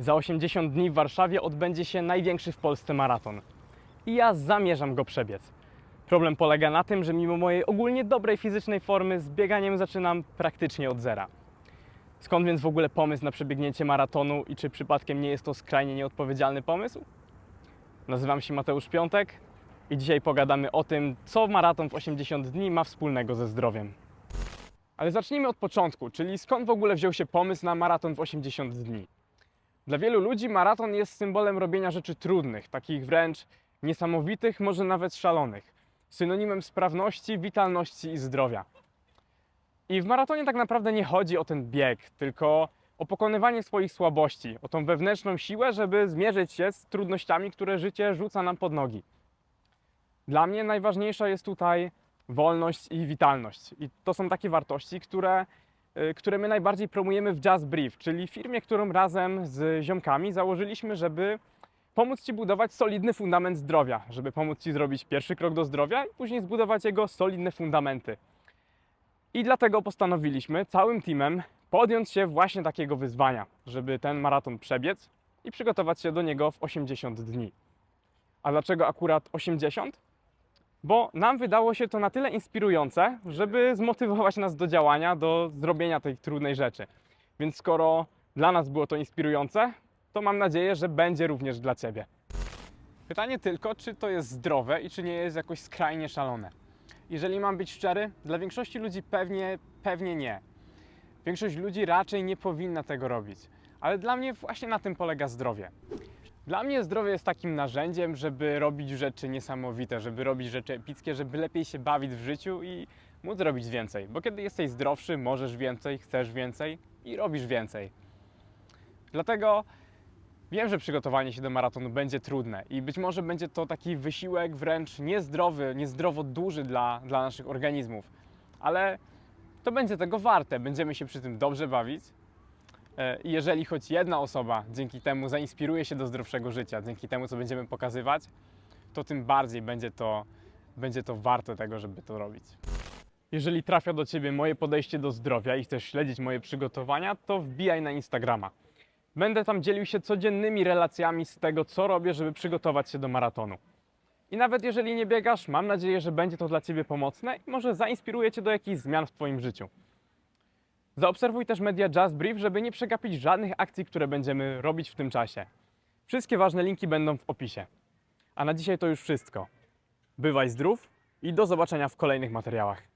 Za 80 dni w Warszawie odbędzie się największy w Polsce maraton. I ja zamierzam go przebiec. Problem polega na tym, że mimo mojej ogólnie dobrej fizycznej formy z bieganiem zaczynam praktycznie od zera. Skąd więc w ogóle pomysł na przebiegnięcie maratonu i czy przypadkiem nie jest to skrajnie nieodpowiedzialny pomysł? Nazywam się Mateusz Piątek i dzisiaj pogadamy o tym, co maraton w 80 dni ma wspólnego ze zdrowiem. Ale zacznijmy od początku, czyli skąd w ogóle wziął się pomysł na maraton w 80 dni. Dla wielu ludzi maraton jest symbolem robienia rzeczy trudnych, takich wręcz niesamowitych, może nawet szalonych, synonimem sprawności, witalności i zdrowia. I w maratonie tak naprawdę nie chodzi o ten bieg, tylko o pokonywanie swoich słabości, o tą wewnętrzną siłę, żeby zmierzyć się z trudnościami, które życie rzuca nam pod nogi. Dla mnie najważniejsza jest tutaj wolność i witalność. I to są takie wartości, które, które my najbardziej promujemy w Jazz Brief, czyli firmie, którą razem z ziomkami założyliśmy, żeby pomóc Ci budować solidny fundament zdrowia, żeby pomóc Ci zrobić pierwszy krok do zdrowia i później zbudować jego solidne fundamenty. I dlatego postanowiliśmy całym teamem podjąć się właśnie takiego wyzwania, żeby ten maraton przebiec i przygotować się do niego w 80 dni. A dlaczego akurat 80? Bo nam wydało się to na tyle inspirujące, żeby zmotywować nas do działania, do zrobienia tej trudnej rzeczy. Więc skoro dla nas było to inspirujące, to mam nadzieję, że będzie również dla Ciebie. Pytanie tylko, czy to jest zdrowe i czy nie jest jakoś skrajnie szalone. Jeżeli mam być szczery, dla większości ludzi pewnie, pewnie nie. Większość ludzi raczej nie powinna tego robić. Ale dla mnie właśnie na tym polega zdrowie. Dla mnie zdrowie jest takim narzędziem, żeby robić rzeczy niesamowite, żeby robić rzeczy epickie, żeby lepiej się bawić w życiu i móc robić więcej. Bo kiedy jesteś zdrowszy, możesz więcej, chcesz więcej i robisz więcej. Dlatego wiem, że przygotowanie się do maratonu będzie trudne i być może będzie to taki wysiłek wręcz niezdrowy, niezdrowo duży dla, dla naszych organizmów. Ale to będzie tego warte. Będziemy się przy tym dobrze bawić. E, jeżeli choć jedna osoba dzięki temu zainspiruje się do zdrowszego życia, dzięki temu, co będziemy pokazywać, to tym bardziej będzie to, będzie to warte tego, żeby to robić. Jeżeli trafia do Ciebie moje podejście do zdrowia i chcesz śledzić moje przygotowania, to wbijaj na Instagrama. Będę tam dzielił się codziennymi relacjami z tego, co robię, żeby przygotować się do maratonu. I nawet jeżeli nie biegasz, mam nadzieję, że będzie to dla Ciebie pomocne i może zainspiruje Cię do jakichś zmian w Twoim życiu. Zaobserwuj też media Jazz Brief, żeby nie przegapić żadnych akcji, które będziemy robić w tym czasie. Wszystkie ważne linki będą w opisie. A na dzisiaj to już wszystko. Bywaj zdrów i do zobaczenia w kolejnych materiałach.